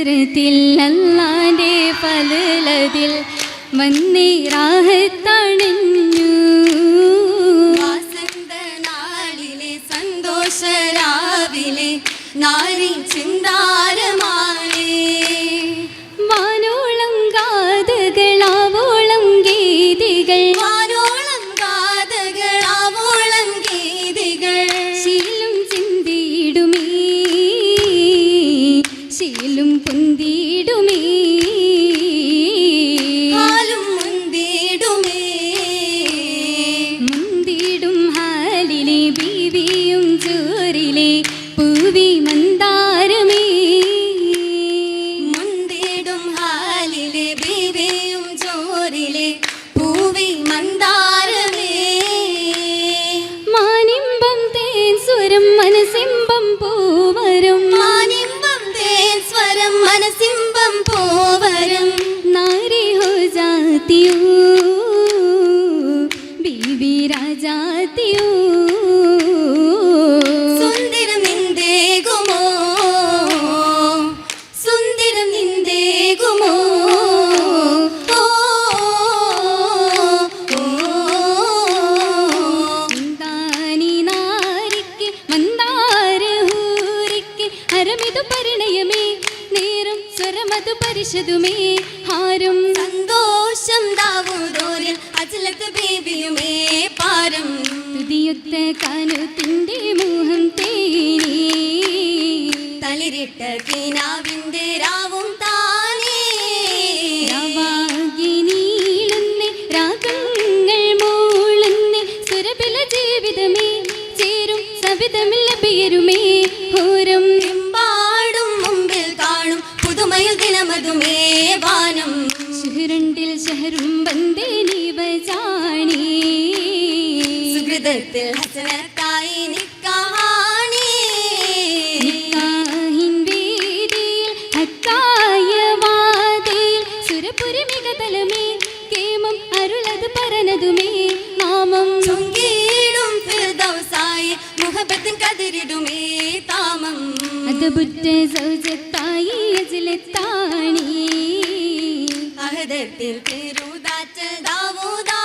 ഹസരത്തിൽ അല്ലാന്റെ പലതിൽ വന്നേ രാഹത്ത് തളിരിട്ട കനുത്തിന്റെ മുഖം തേനി. തളിരിട്ട കിനാവിന്റെ രാവും താനേ. ജീവിതമേ. ചേരും സവിതമില്ല പേരുമേ. ചൊന്നതുമേ നാമം. ചൊങ്കിയിടും ഫിർദൗസായി മുഹബത്തിൻ കതിരിടുമേ താമം. അതബുറ്റ സൗജത്തായി അജിലത്താണി. അഹദത്തിൽ പെരുതാറ്റ ദാവൂദാ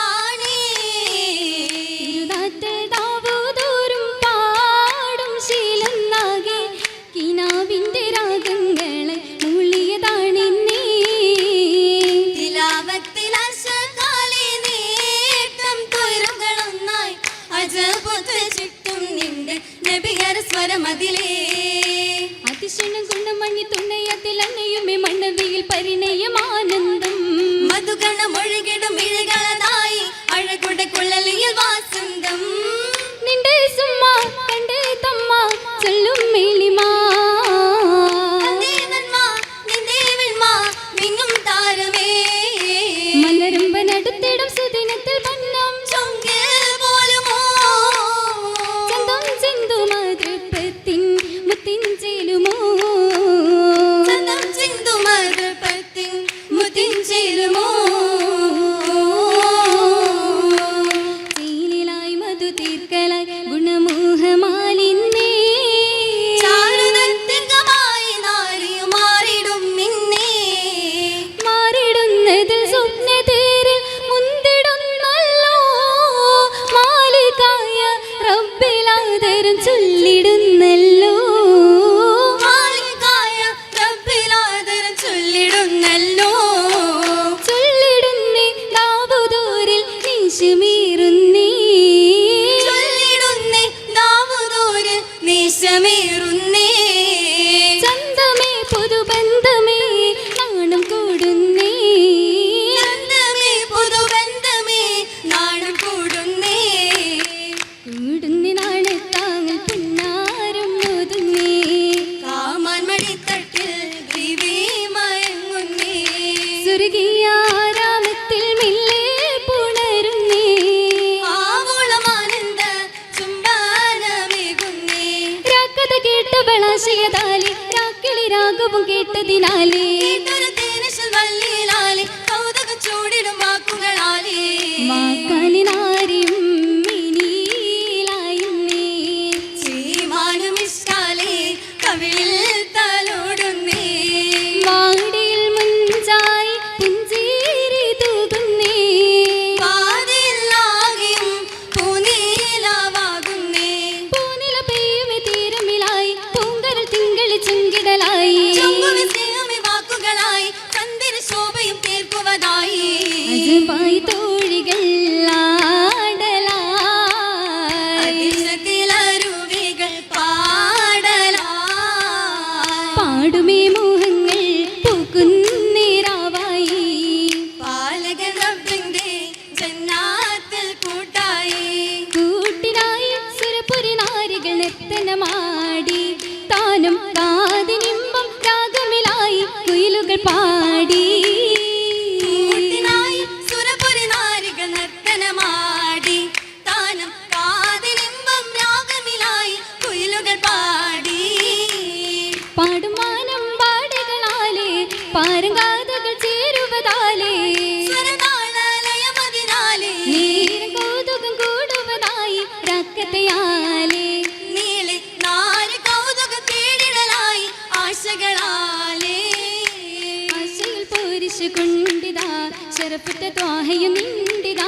പോരിശു കൊണ്ടിതാ ശരപ്പുറ്റ ത്വാഹയും നിണ്ടിതാ.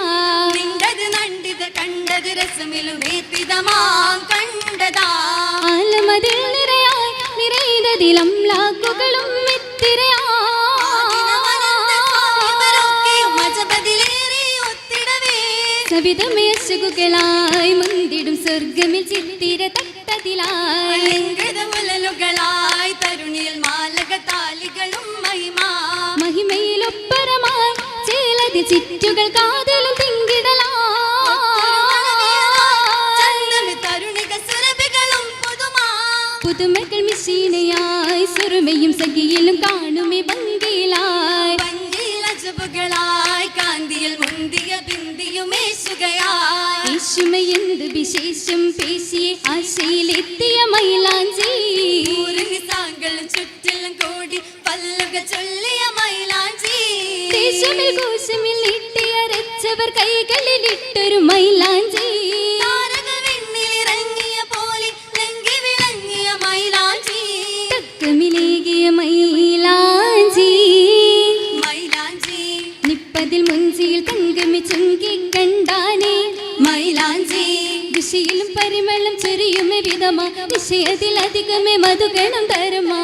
നിണ്ടത് നണ്ടിത് കണ്ടത് രസമിലും ഏത്തിതമാം കണ്ടതാ. ആലമതിൽ നിറയായി നിറയുന്നതിലം ലാക്കുകളും സവിതമേശകുകളായി മുന്തിടും സ്വർഗമിൽ ചിത്തിര തട്ടതിലായി. അലങ്കൃത മുലലുകളായി തരുണിയിൽ മാലക താലികളും മഹിമാ ചേലതി ചിറ്റുകൾ കാതലും തിങ്കിടലാ. പുതുമകൾ മിഷീനയായി സുറുമയും സഖിയിലും കാണുമേ ഭംഗിയിലായി. പഞ്ചിൽ അജബുകളായി കാന്തിയിൽ മുന്തിയ ബിന്ദിയുമേശുകയായി യേശുമയെന്ത് വിശേഷം പേശിയെ ആശയിലെത്തിയ മൈലാഞ്ചി. ൂരനിസാങ്കളും ചുറ്റിലും കൂടി പല്ലുക മൈലാഞ്ചി കോശമിൽ നീട്ടിയരച്ചവർ മൈലാഞ്ചി. നിപ്പതിൽ മുഞ്ചിയിൽ തങ്കമി ചുങ്കി കണ്ടാനേ മൈലാഞ്ചി. ദിശയിലും പരിമളം ചെറിയുമേ വിധമാ. വിഷയത്തിൽ അധികമേ മധുഗണം തരുമാ.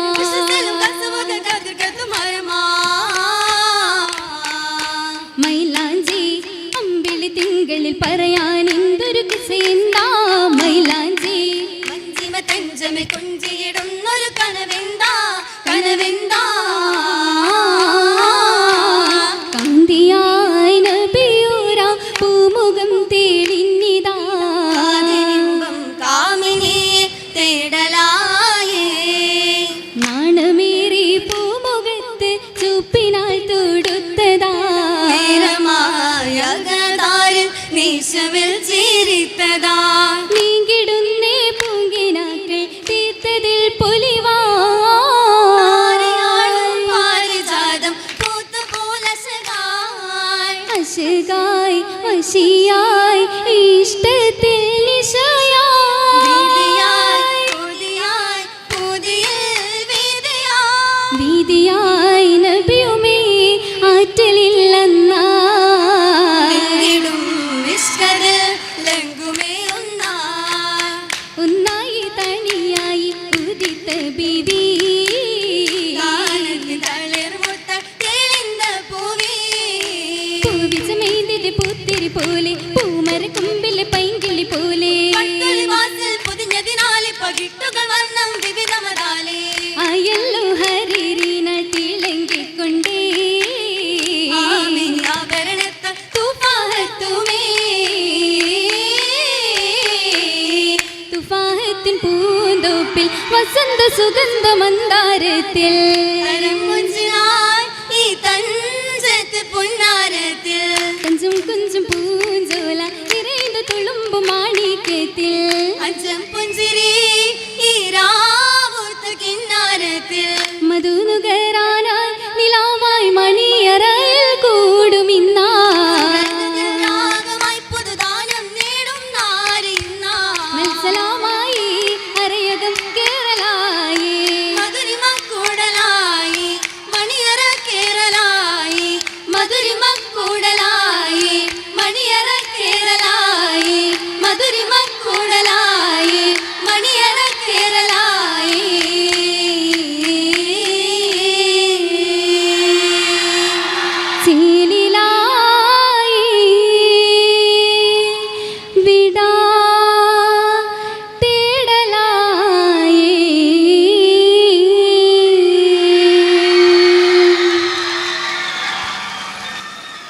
അശകായി വശിയായി ഇഷ്ടത്തിൽ വീതിയായി നബിയുമേ ഒന്നായി. തനിയായി ഉദിത്ത ബീബി உள்ளத்தில்